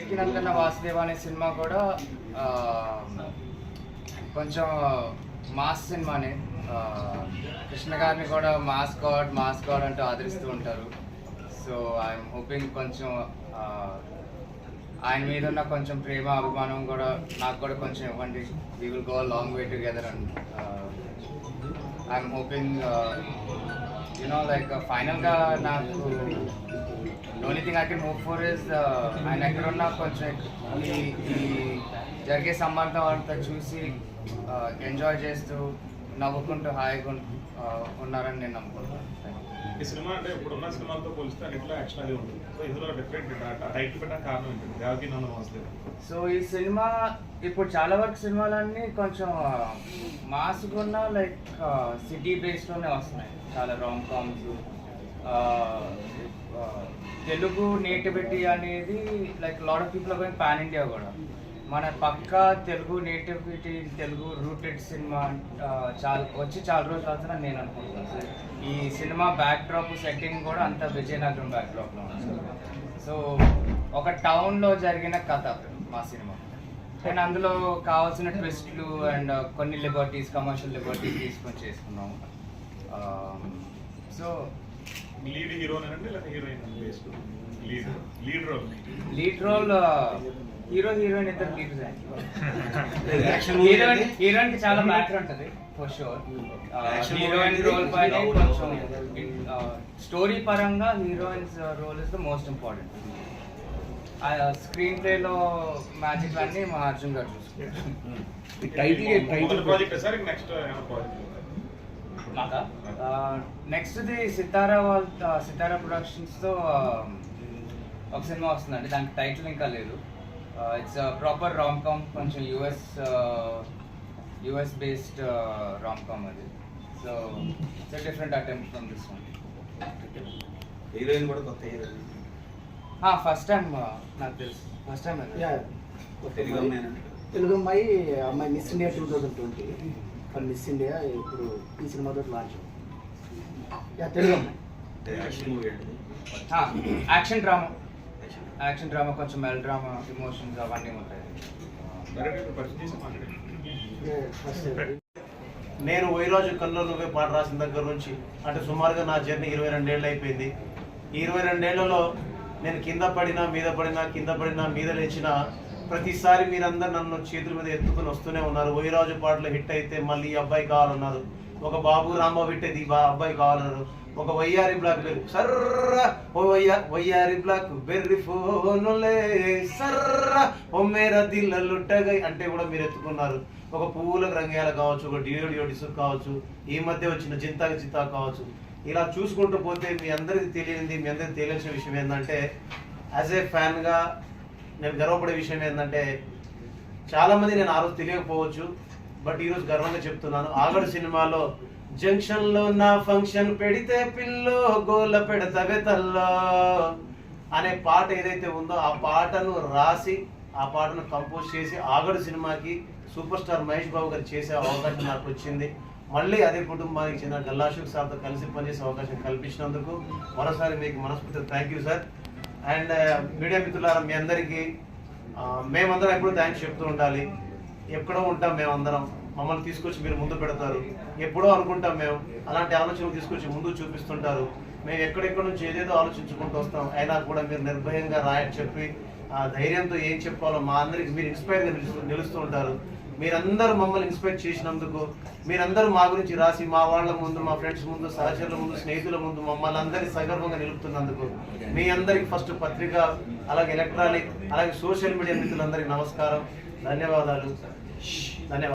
ఎక్కినంతన వాసుదేవ అనే సినిమా కూడా కొంచెం మాస్ సినిమానే. కృష్ణ గారిని కూడా మాస్ గాడ్ మాస్ గాడ్ అంటూ ఆదరిస్తూ ఉంటారు. సో ఐఎమ్ హోపింగ్ కొంచెం ఆయన మీద ఉన్న కొంచెం ప్రేమ అభిమానం కూడా నాకు కూడా కొంచెం ఇవ్వండి. We will go long way together and I'm hoping you know like ఫైనల్గా నాకు only thing I can hope for is ఆయన ఎక్కడున్నా కొంచెం ఈ జరిగే సంబంధం అంతా చూసి ఎంజాయ్ చేస్తూ నవ్వుకుంటూ హాయిగా ఆ, ఉన్నారని నేను నమ్ముకుంటున్నాను. ఈ సినిమా అంటే ఇప్పుడు ఉన్న సినిమాలతో పోలిస్తే అన్నిట్లో యాక్షన్ అది ఉంటుంది. సో ఇందులో డిఫరెంట్ టైటిల్ పెట్టడానికి కారణం ఏంటి? దేవకి నన్ను వస్తే సో ఈ సినిమా ఇప్పుడు చాలా వరకు సినిమాలన్నీ కొంచెం మాస్గా ఉన్న లైక్ సిటీ బేస్లోనే వస్తున్నాయి. చాలా రామ్ కామ్స్ తెలుగు నేటివిటీ అనేది like lot of people going pan India కూడా. మన పక్క Telugu nativity Telugu rooted cinema చాలా వచ్చి చాలా రోజులు అవుతుందని నేను అనుకుంటున్నాను. ఈ సినిమా బ్యాక్ డ్రాప్ సెట్టింగ్ కూడా అంత విజయనగరం బ్యాక్ డ్రాప్లో సో ఒక టౌన్లో జరిగిన కథ మా సినిమా. అండ్ అందులో కావాల్సిన ట్విస్ట్లు అండ్ కొన్ని లిబర్టీస్ కమర్షియల్ లిబర్టీస్ తీసుకొని చేసుకున్నాము సో లీడ్ అండి heroine based lead lead role lead role hero heroine ఇద్దరు లీడ్ Action movie హీరోయిన్ హీరోయిన్కి చాలా మ్యాటర్ ఉంటుంది ఫర్ షూర్ హీరోయిన్ రోల్ పైన కొంచెం. స్టోరీ పరంగా heroines role is the most important screen ప్లేలో మ్యాజిక్ అన్ని మా అర్జున్ గారు చూసుకుంటారు. Title title project sir next project మాకా నెక్స్ట్ది సితారా వాళ్ళ సితారా ప్రొడక్షన్స్తో ఒక సినిమా వస్తుందండి. దానికి టైటిల్ ఇంకా లేదు. ఇట్స్ ప్రాపర్ రామ్ కామ్ కొంచెం US US based rom com అది. So it's different attempt from this one heroine కూడా కొత్త హీరోయిన్. ఫస్ట్ టైం నాకు తెలుసు. First time ya. తెలుగు అమ్మాయినండి తెలుగు అమ్మాయి అమ్మాయి Miss India two thousand twenty కానీ మిస్ ఇండియా ఇప్పుడు ఈ సినిమాతో లాంచ్ యా తెలుగు అమ్మాయి. Action drama. యాక్షన్. డ్రామా కొంచెం మెల్ డ్రామా ఎమోషన్స్ అవన్నీ ఉంటాయి. నేను వైరాజు కల్లో నువ్వే పాట రాసిన దగ్గర నుంచి అంటే సుమారుగా నా జర్నీ ఇరవై రెండేళ్ళు అయిపోయింది. ఈ ఇరవై రెండేళ్ళలో నేను కింద పడినా మీద పడినా కింద పడినా మీద లేచినా ప్రతిసారి మీరందరు నన్ను చేతుల మీద ఎత్తుకుని వస్తూనే ఉన్నారు. వైరాజు పాటలు హిట్ అయితే మళ్ళీ ఈ అబ్బాయి కావాలన్నారు. ఒక బాబు రాంబాబు హిట్ అయితే ఈ బా అబ్బాయి కావాలన్నారు. ఒక వయ్యారి బ్లాక్ బెర్రీ సర్ర! ఓ వయ్యా వయ్యారి బ్లాక్ బెర్రీ ఫోనులే సర్ర! ఓ మేరా దిల్ల లుట్టగై అంటే కూడా మీరు ఎత్తుకున్నారు. ఒక పువ్వుల రంగేల కావచ్చు ఒక డియోడియో డిసుక్ కావచ్చు ఈ మధ్య వచ్చిన చింతాక చింతా కావచ్చు. ఇలా చూసుకుంటూ పోతే మీ అందరికి తెలియనిది మీ అందరికి తెలియాల్సిన విషయం ఏంటంటే యాజ్ ఏ ఫ్యాన్గా నేను గర్వపడే విషయం ఏంటంటే చాలామంది నేను ఆ రోజు తెలియకపోవచ్చు బట్ ఈరోజు గర్వంగా చెప్తున్నాను. ఆగడు సినిమాలో జంక్షన్లో నా ఫంక్షన్ పెడితే పిల్లో గోల పెడతవే తల్లో అనే పాట ఏదైతే ఉందో ఆ పాటను రాసి ఆ పాటను కంపోజ్ చేసి ఆగడు సినిమాకి సూపర్ స్టార్ మహేష్ బాబు గారు చేసే అవకాశం నాకు వచ్చింది. మళ్ళీ అదే కుటుంబానికి చెందిన గల్లాశోక్ సార్తో కలిసి పనిచేసే అవకాశం కల్పించినందుకు మరోసారి మీకు మనస్ఫూర్తి thank you sir and media మిత్రులారా మీ అందరికీ మేమందరం ఎప్పుడు థ్యాంక్స్ చెప్తూ ఉండాలి. ఎక్కడో ఉంటాం మేమందరం. మమ్మల్ని తీసుకొచ్చి మీరు ముందు పెడతారు. ఎప్పుడో అనుకుంటాం మేము. అలాంటి ఆలోచనలు తీసుకొచ్చి ముందు చూపిస్తుంటారు. మేము ఎక్కడెక్కడ నుంచి ఏదేదో ఆలోచించుకుంటూ వస్తాం. అయినా కూడా మీరు నిర్భయంగా రాయని చెప్పి ఆ ధైర్యంతో ఏం చెప్పాలో మా అందరికి మీరు ఇన్స్పైర్గా నిలుస్తూ నిలుస్తూ ఉంటారు. మీరందరూ మమ్మల్ని ఇన్స్పైర్ చేసినందుకు మీరందరూ మా గురించి రాసి మా వాళ్ళ ముందు మా ఫ్రెండ్స్ ముందు సహచరుల ముందు స్నేహితుల ముందు మమ్మల్ని అందరినీ సగర్వంగా నిలుపుతున్నందుకు మీ అందరికి ఫస్ట్ పత్రిక అలాగే ఎలక్ట్రానిక్ అలాగే సోషల్ మీడియా మిత్రులందరికీ నమస్కారం. ధన్యవాదాలు. ధన్యవాదాలు.